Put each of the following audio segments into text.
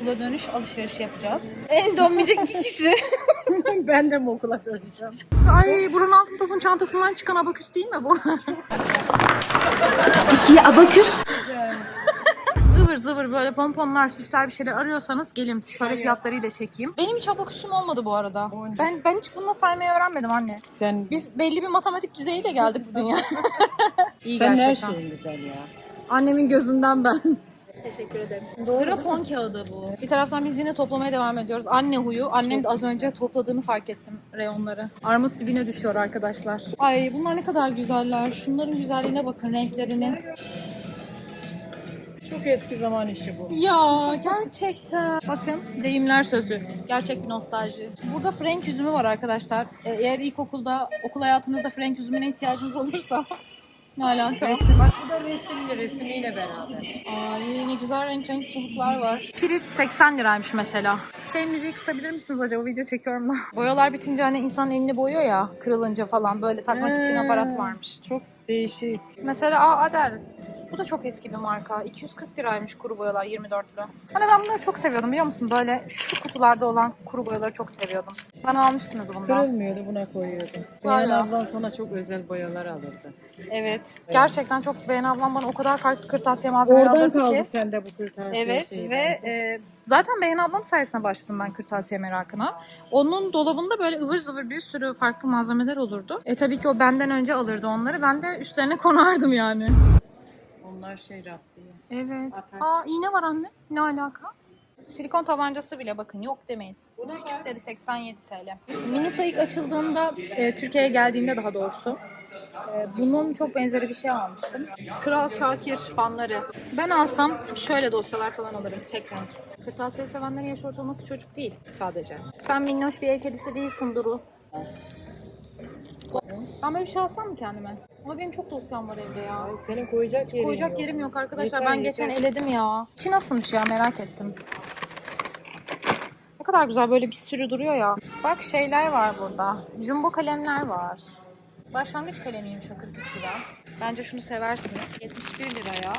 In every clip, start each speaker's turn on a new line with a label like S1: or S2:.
S1: okula dönüş alışverişi yapacağız. En dönmeyecek iki kişi.
S2: ben de mi okula döneceğim?
S1: Ay Burhan Altın Top'un çantasından çıkan abaküs değil mi bu?
S3: İki abaküs.
S1: ıvır zıvır böyle pomponlar, süsler bir şeyler arıyorsanız gelin şöyle fiyatlarıyla çekeyim. Benim hiç abaküsüm olmadı bu arada.
S2: Boncuk.
S1: Ben ben hiç bununla saymayı öğrenmedim anne.
S2: Sen
S1: Biz belli bir matematik düzeyiyle geldik bu dünya. İyi
S2: sen her
S1: gerçekten.
S2: şeyin güzel ya.
S1: Annemin gözünden ben. Teşekkür ederim. Grafon kağıdı bu. Bir taraftan biz yine toplamaya devam ediyoruz. Anne huyu. Annem de az önce topladığını fark ettim reyonları. Armut dibine düşüyor arkadaşlar. Ay bunlar ne kadar güzeller. Şunların güzelliğine bakın renklerinin.
S2: Çok eski zaman işi bu.
S1: Ya gerçekten. Bakın deyimler sözü. Gerçek bir nostalji. Burada frenk üzümü var arkadaşlar. E, Eğer ilkokulda, okul hayatınızda frenk üzümüne ihtiyacınız olursa ne alaka?
S2: Resim, bak bu da resimli resimiyle beraber.
S1: Ay ne güzel renk renk suluklar var. Kilit 80 liraymış mesela. Şey müziği kısabilir misiniz acaba? Video çekiyorum da. Boyalar bitince hani insanın elini boyuyor ya kırılınca falan böyle takmak için aparat varmış.
S2: Çok değişik.
S1: Mesela aa, Adele. Bu da çok eski bir marka. 240 liraymış kuru boyalar 24'lü. Hani ben bunları çok seviyordum biliyor musun? Böyle şu kutularda olan kuru boyaları çok seviyordum. Bana almıştınız bundan.
S2: Kırılmıyordu buna koyuyordum.
S1: Hala.
S2: Benim ablan sana çok özel boyalar alırdı.
S1: Evet. Gerçekten çok beğen ablam bana o kadar farklı kırtasiye malzemeleri
S2: Oradan
S1: alırdı
S2: kaldı
S1: ki.
S2: sende bu kırtasiye
S1: Evet
S2: şeyi
S1: ve
S2: bence.
S1: e, zaten Beğen ablam sayesinde başladım ben kırtasiye merakına. Onun dolabında böyle ıvır zıvır bir sürü farklı malzemeler olurdu. E tabii ki o benden önce alırdı onları. Ben de üstlerine konardım yani.
S2: Onlar şey raptiye.
S1: Evet.
S2: Ataç.
S1: Aa iğne var anne. Ne alaka? Silikon tabancası bile bakın yok demeyiz.
S2: Buna.
S1: Küçükleri 87 TL. İşte Miniso ilk açıldığında e, Türkiye'ye geldiğinde daha doğrusu e, bunun çok benzeri bir şey almıştım. Kral Şakir fanları. Ben alsam şöyle dosyalar falan alırım tek renk. Kırtasiye sevenlerin yaş ortalaması çocuk değil sadece. Sen minnoş bir ev kedisi değilsin Duru. Ben böyle bir şey alsam mı kendime? Ama benim çok dosyam var evde ya.
S2: Ay, senin koyacak yerin
S1: Koyacak
S2: yok.
S1: yerim yok arkadaşlar.
S2: Yeter,
S1: ben geçen
S2: yeter.
S1: eledim ya. İçi nasılmış ya merak ettim. Ne kadar güzel böyle bir sürü duruyor ya. Bak şeyler var burada. Jumbo kalemler var. Başlangıç kalemiymiş o 43 lira. Bence şunu seversiniz. 71 liraya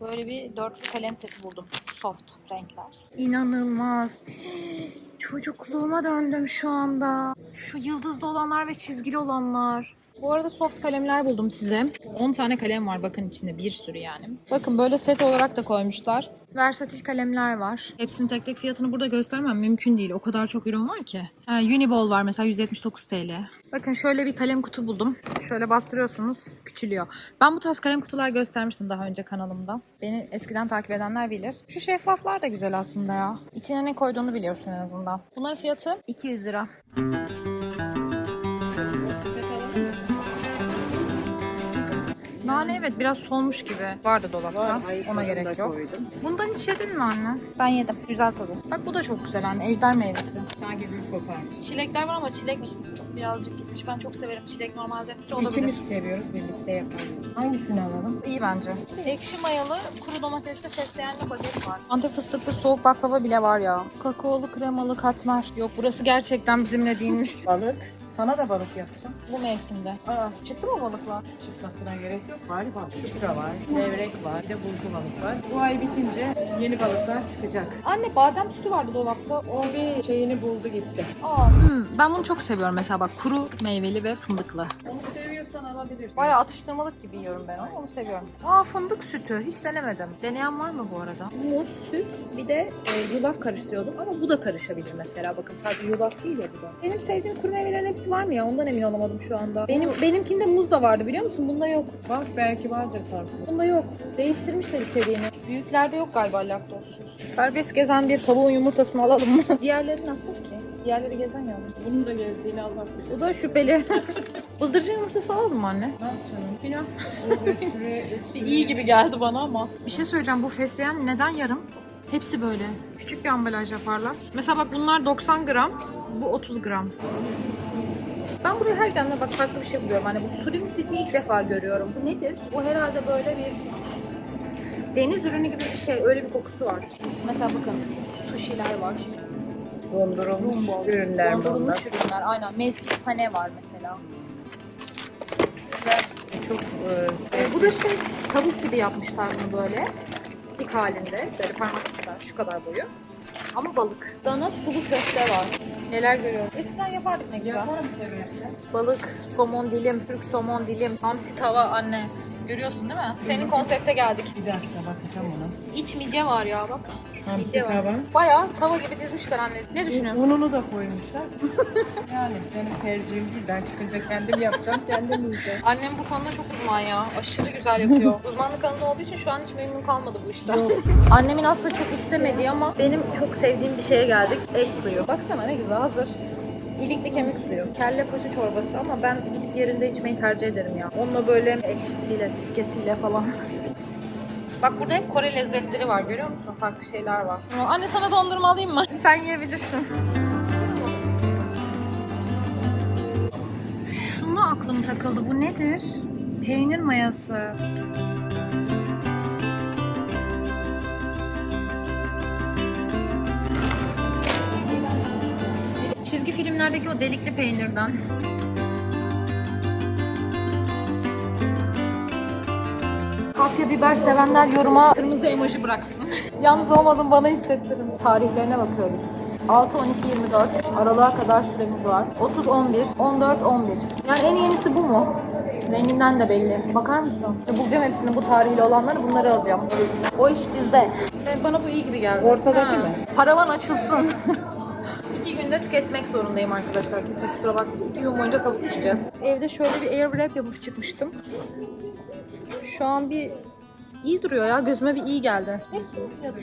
S1: böyle bir dörtlü kalem seti buldum. Soft renkler. İnanılmaz. Çocukluğuma döndüm şu anda. Şu yıldızlı olanlar ve çizgili olanlar. Bu arada soft kalemler buldum size. 10 tane kalem var bakın içinde bir sürü yani. Bakın böyle set olarak da koymuşlar. Versatil kalemler var. Hepsinin tek tek fiyatını burada göstermem mümkün değil. O kadar çok ürün var ki. Ha, Uniball var mesela 179 TL. Bakın şöyle bir kalem kutu buldum. Şöyle bastırıyorsunuz küçülüyor. Ben bu tarz kalem kutular göstermiştim daha önce kanalımda. Beni eskiden takip edenler bilir. Şu şeffaflar da güzel aslında ya. İçine ne koyduğunu biliyorsun en azından. Bunların fiyatı 200 lira. Nane evet biraz solmuş gibi. Vardı dolapta. Ona gerek yok.
S2: koydum.
S1: Bundan hiç yedin mi anne? Ben yedim. Güzel tadı. Bak bu da çok güzel anne. Ejder meyvesi.
S2: Sanki gül koparmış.
S1: Çilekler var ama çilek birazcık gitmiş. Ben çok severim çilek normalde. Olabilir.
S2: İkimiz seviyoruz birlikte yapalım. Hangisini alalım?
S1: İyi bence. Ekşi mayalı kuru domatesli fesleğenli baget var. Antep fıstıklı soğuk baklava bile var ya. Kakaolu kremalı katmer. Yok burası gerçekten bizimle değilmiş.
S2: Balık. Sana da balık yapacağım.
S1: Bu mevsimde.
S2: Aa,
S1: Çıktı mı balıklar?
S2: çıkmasına gerek yok. Galiba çupra var, levrek var, bir de bulgu balık var. Bu ay bitince yeni balıklar çıkacak.
S1: Anne badem sütü vardı dolapta.
S2: O bir şeyini buldu gitti.
S1: Aa. Hmm, ben bunu çok seviyorum mesela bak kuru meyveli ve fındıklı.
S2: Onu seviyorsan alabilirsin.
S1: Bayağı atıştırmalık gibi yiyorum ben onu. Onu seviyorum. Aa fındık sütü. Hiç denemedim. Deneyen var mı bu arada? Muz, süt bir de e, yulaf karıştırıyordum ama bu da karışabilir mesela. Bakın sadece yulaf değil ya bu da. Benim sevdiğim kuru meyvelerin hepsi var mı ya? Ondan emin olamadım şu anda. Benim benimkinde muz da vardı biliyor musun? Bunda yok.
S2: Bak belki vardır farklı.
S1: Bunda yok. Değiştirmişler içeriğini. Büyüklerde yok galiba laktozsuz. Serbest gezen bir tavuğun yumurtasını alalım mı? Diğerleri nasıl ki? Diğerleri gezen ya.
S2: Bunun da gezdiğini Allah bilir.
S1: Bu da şüpheli. Bıldırcın yumurtası alalım mı anne?
S2: Ne yapacaksın?
S1: Bilmiyorum.
S2: Bu öksürüğe, öksürüğe-
S1: İyi gibi geldi bana ama. Bir şey söyleyeceğim. Bu fesleğen neden yarım? Hepsi böyle. Küçük bir ambalaj yaparlar. Mesela bak bunlar 90 gram. Bu 30 gram. Ben buraya her geldiğimde bak farklı bir şey buluyorum. Hani bu Surin City'yi ilk defa görüyorum. Bu nedir? Bu herhalde böyle bir deniz ürünü gibi bir şey. Öyle bir kokusu var. Mesela bakın sushi'ler var.
S2: Dondurulmuş ürünler bunlar.
S1: Dondurulmuş ürünler. Aynen. Mezgit pane var mesela.
S2: Çok e,
S1: Ee, bu da şey tavuk gibi yapmışlar bunu böyle. Stick balık halinde. Böyle parmak kadar, şu kadar boyu. Ama balık. Dana sulu köfte var. Neler görüyorum. Eskiden yapardık ne güzel.
S2: Yaparım seversen.
S1: Balık, somon dilim, Türk somon dilim, hamsi tava anne. Görüyorsun değil mi? Senin konsepte geldik.
S2: Bir dakika bakacağım ona.
S1: İç midye var ya bak.
S2: Hamsi
S1: Midye var.
S2: tava.
S1: Bayağı tava gibi dizmişler anne. Ne düşünüyorsun?
S2: Ununu da koymuşlar. yani benim tercihim değil. Ben çıkınca kendim yapacağım, kendim yiyeceğim.
S1: Annem bu konuda çok uzman ya. Aşırı güzel yapıyor. Uzmanlık alanı olduğu için şu an hiç memnun kalmadı bu işten. Annemin aslında çok istemediği ama benim çok sevdiğim bir şeye geldik. Et suyu. Baksana ne güzel hazır. İlikli kemik suyu. Kelle paça çorbası ama ben gidip yerinde içmeyi tercih ederim ya. Onunla böyle ekşisiyle, sirkesiyle falan. Bak burada hep Kore lezzetleri var görüyor musun? Farklı şeyler var. Anne sana dondurma alayım mı? Sen yiyebilirsin. Şuna aklım takıldı. Bu nedir? Peynir mayası. Çizgi filmlerdeki o delikli peynirden. Kapya biber sevenler yoruma kırmızı emoji bıraksın. Yalnız olmadım bana hissettirin. Tarihlerine bakıyoruz. 6 12 24 aralığa kadar süremiz var. 30 11 14 11. Yani en yenisi bu mu? Renginden de belli. Bakar mısın? Ya Bulacağım hepsini bu tarihli olanları bunları alacağım. O iş bizde. Ve bana bu iyi gibi geldi.
S2: Ortadaki mi?
S1: Paravan açılsın. İki günde tüketmek zorundayım arkadaşlar. Kimse kusura bakmayın. İki gün boyunca tavuk yiyeceğiz. Evde şöyle bir air wrap yapıp çıkmıştım. Şu an bir iyi duruyor ya. Gözüme bir iyi geldi. Hepsinin fiyatı.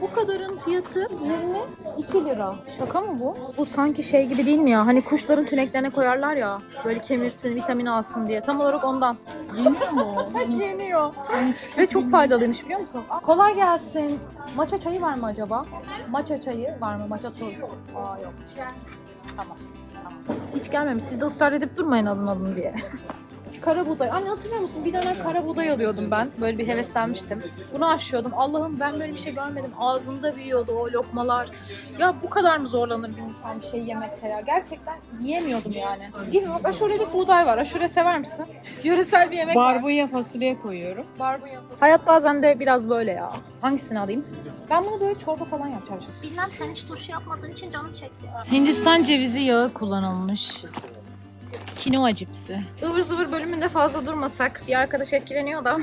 S1: Bu kadarın fiyatı 22 lira. Şaka mı bu? Bu sanki şey gibi değil mi ya? Hani kuşların tüneklerine koyarlar ya. Böyle kemirsin, vitamin alsın diye. Tam olarak ondan.
S2: Yeniyor mu?
S1: Yeniyor. Ve çok faydalıymış biliyor musun? Aa, kolay gelsin. Maça çayı var mı acaba? Maça çayı var mı? Maça çayı. Aa yok. Tamam. tamam. Hiç gelmemiş. Siz de ısrar edip durmayın alın alın diye. Kara buğday. Anne hatırlıyor musun? Bir dönem kara buğday alıyordum ben. Böyle bir heveslenmiştim. Bunu aşıyordum. Allah'ım ben böyle bir şey görmedim. Ağzında büyüyordu o lokmalar. Ya bu kadar mı zorlanır bir insan bir şey yemekte ya? Gerçekten yiyemiyordum yani. Bilmiyorum bak aşurelik buğday var. Aşure sever misin? Yöresel bir yemek var.
S2: Barbunya fasulye koyuyorum.
S1: Barbunya. Hayat bazen de biraz böyle ya. Hangisini alayım? Ben bunu böyle çorba falan yapacağım.
S3: Bilmem sen hiç turşu yapmadığın için canım çekti.
S1: Hindistan cevizi yağı kullanılmış. Kinoa cipsi. Ivır zıvır bölümünde fazla durmasak bir arkadaş etkileniyor da.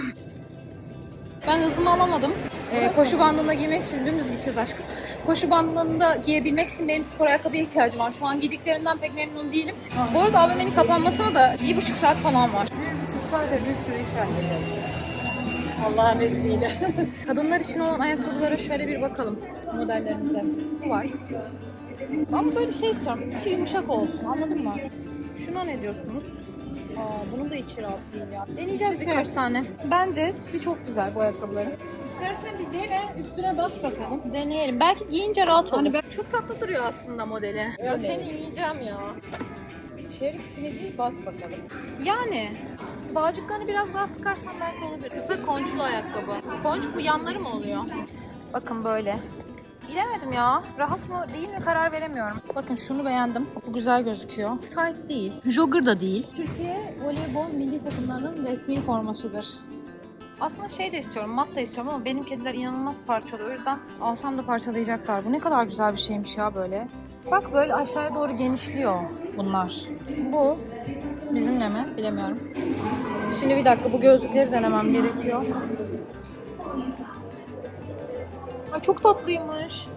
S1: Ben hızımı alamadım. Ee, koşu bandında giymek için dümdüz gideceğiz aşkım. Koşu bandında giyebilmek için benim spor ayakkabıya ihtiyacım var. Şu an giydiklerimden pek memnun değilim. Bu arada AVM'nin kapanmasına da bir buçuk saat falan var.
S2: Bir buçuk saatte bir sürü iş hallederiz. Allah'ın izniyle.
S1: Kadınlar için olan ayakkabılara şöyle bir bakalım modellerimize. Bu var. Ama böyle şey istiyorum. içi yumuşak olsun. Anladın mı? Şuna ne diyorsunuz? Aa, bunun da içi rahat değil ya. Deneyeceğiz
S2: İçi
S1: birkaç tane. Bence tipi çok güzel bu ayakkabıların.
S2: İstersen bir dene, üstüne bas bakalım.
S1: Deneyelim. Belki giyince rahat olur.
S2: Hani ben-
S1: Çok tatlı duruyor aslında modeli. Ya seni yiyeceğim ya.
S2: Şerikisini değil, bas bakalım.
S1: Yani bağcıklarını biraz daha sıkarsan belki olabilir. Kısa konçlu ayakkabı. Konç bu yanları mı oluyor? Bakın böyle. Bilemedim ya. Rahat mı değil mi karar veremiyorum. Bakın şunu beğendim. Bu güzel gözüküyor. Tight değil. Jogger da değil. Türkiye voleybol milli takımlarının resmi formasıdır. Aslında şey de istiyorum, mat da istiyorum ama benim kediler inanılmaz parçalıyor. O yüzden alsam da parçalayacaklar. Bu ne kadar güzel bir şeymiş ya böyle. Bak böyle aşağıya doğru genişliyor bunlar. Bu bizimle mi bilemiyorum. Şimdi bir dakika bu gözlükleri denemem gerekiyor. Ay çok tatlıymış.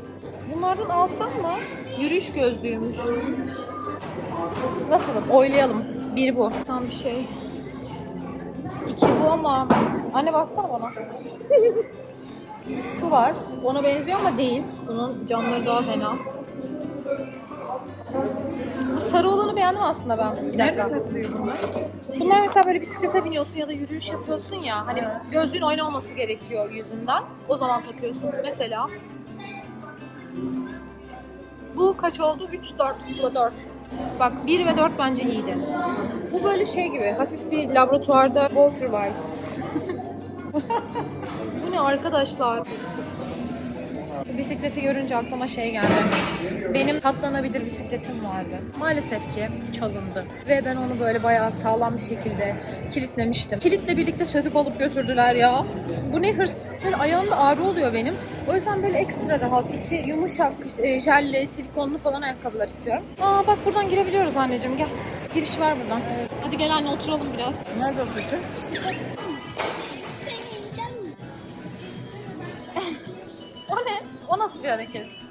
S1: Bunlardan alsam mı? Yürüyüş gözlüğüymüş. Nasıl? Oylayalım. Bir bu. Tam bir şey. İki bu ama... Anne baksana bana. Şu var. Ona benziyor ama değil. Bunun camları daha fena. Bu sarı olanı beğendim aslında ben. Bir
S2: Nerede takılıyor bunlar?
S1: Bunlar mesela böyle bisiklete biniyorsun ya da yürüyüş yapıyorsun ya. Hani gözlüğün oynaması gerekiyor yüzünden. O zaman takıyorsun. Mesela bu kaç oldu? 3, 4. Bu da 4. Bak 1 ve 4 bence iyiydi. Bu böyle şey gibi. Hafif bir laboratuvarda Walter White. bu ne arkadaşlar? Bisikleti görünce aklıma şey geldi. Benim katlanabilir bisikletim vardı. Maalesef ki çalındı. Ve ben onu böyle bayağı sağlam bir şekilde kilitlemiştim. Kilitle birlikte söküp alıp götürdüler ya. Bu ne hırs. Böyle ayağımda ağrı oluyor benim. O yüzden böyle ekstra rahat, içi yumuşak, e, jelli, silikonlu falan ayakkabılar istiyorum. Aa bak buradan girebiliyoruz anneciğim gel. Giriş var buradan. Hadi gel anne oturalım biraz.
S2: Nerede oturacağız?
S1: Nasıl bir hareket?